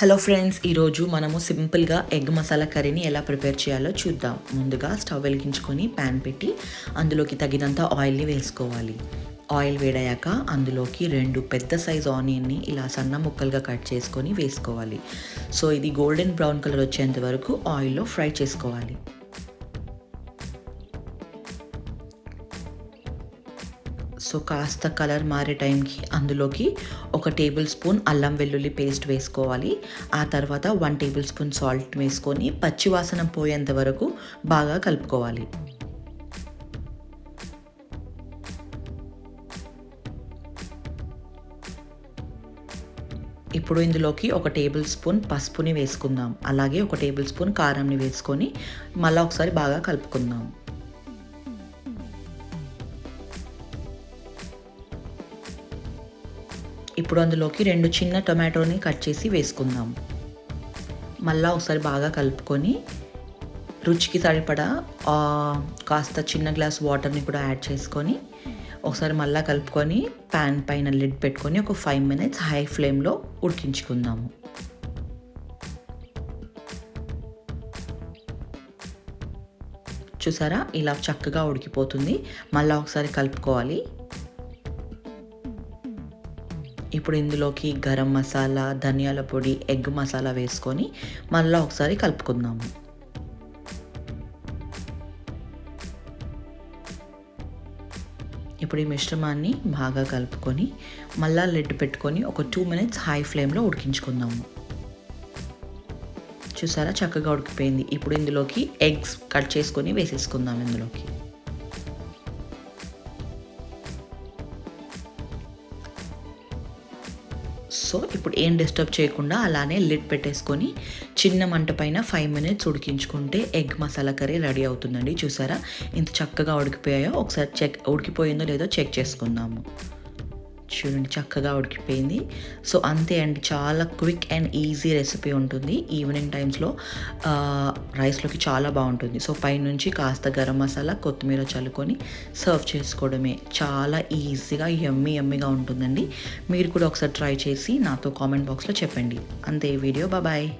Hello friends ఈరోజు మనము సింపుల్గా ఎగ్ మసాలా కర్రీని ఎలా ప్రిపేర్ చేయాలో చూద్దాం. ముందుగా స్టవ్ వెలిగించుకొని ప్యాన్ పెట్టి అందులోకి తగినంత ఆయిల్ని వేసుకోవాలి. ఆయిల్ వేడయ్యాక అందులోకి రెండు పెద్ద సైజ్ ఆనియన్ని ఇలా సన్న ముక్కలుగా కట్ చేసుకొని వేసుకోవాలి. సో ఇది గోల్డెన్ బ్రౌన్ కలర్ వచ్చేంత వరకు ఆయిల్లో ఫ్రై చేసుకోవాలి. సో కాస్త కలర్ మారే టైంకి అందులోకి ఒక టేబుల్ స్పూన్ అల్లం వెల్లుల్లి పేస్ట్ వేసుకోవాలి. ఆ తర్వాత వన్ టేబుల్ స్పూన్ సాల్ట్ వేసుకొని పచ్చివాసన పోయేంత వరకు బాగా కలుపుకోవాలి. ఇప్పుడు ఇందులోకి ఒక టేబుల్ స్పూన్ పసుపుని వేసుకుందాం. అలాగే ఒక టేబుల్ స్పూన్ కారంని వేసుకొని మళ్ళీ ఒకసారి బాగా కలుపుకుందాం. ఇప్పుడు అందులోకి రెండు చిన్న టొమాటోని కట్ చేసి వేసుకుందాం. మళ్ళీ ఒకసారి బాగా కలుపుకొని రుచికి సరిపడా కాస్త చిన్న గ్లాస్ వాటర్ని కూడా యాడ్ చేసుకొని ఒకసారి మళ్ళీ కలుపుకొని ప్యాన్ పైన లిడ్ పెట్టుకొని ఒక ఫైవ్ మినిట్స్ హై ఫ్లేమ్లో ఉడికించుకుందాము. చూసారా? ఇలా చక్కగా ఉడికిపోతుంది. మళ్ళీ ఒకసారి కలుపుకోవాలి. ఇప్పుడు ఇందులోకి గరం మసాలా ధనియాల పొడి ఎగ్ మసాలా వేసుకొని మళ్ళీ ఒకసారి కలుపుకుందాము. ఇప్పుడు ఈ మిశ్రమాన్ని బాగా కలుపుకొని మళ్ళా లిడ్ పెట్టుకొని ఒక టూ మినిట్స్ హై ఫ్లేమ్లో ఉడికించుకుందాము. చూసారా? చక్కగా ఉడికిపోయింది. ఇప్పుడు ఇందులోకి ఎగ్స్ కట్ చేసుకొని వేసేసుకుందాం ఇందులోకి. సో ఇప్పుడు ఏం డిస్టర్బ్ చేయకుండా అలానే లిడ్ పెట్టేసుకొని చిన్న మంట పైన ఫైవ్ మినిట్స్ ఉడికించుకుంటే ఎగ్ మసాలా కర్రీ రెడీ అవుతుందండి. చూసారా? ఇంత చక్కగా ఉడికిపోయాయో? ఒకసారి చెక్ ఉడికిపోయిందో లేదో చెక్ చేసుకుందాము. చూడండి చక్కగా ఉడికిపోయింది. సో అంతే అండి చాలా క్విక్ అండ్ ఈజీ రెసిపీ ఉంటుంది. ఈవినింగ్ టైమ్స్లో రైస్లోకి చాలా బాగుంటుంది. సో పైనుంచి కాస్త గరం మసాలా కొత్తిమీర చల్లుకొని సర్వ్ చేసుకోవడమే. చాలా ఈజీగా ఎమ్మి ఎమ్మిగా ఉంటుందండి. మీరు కూడా ఒకసారి ట్రై చేసి నాతో కామెంట్ బాక్స్లో చెప్పండి. అంతే వీడియో బాయ్.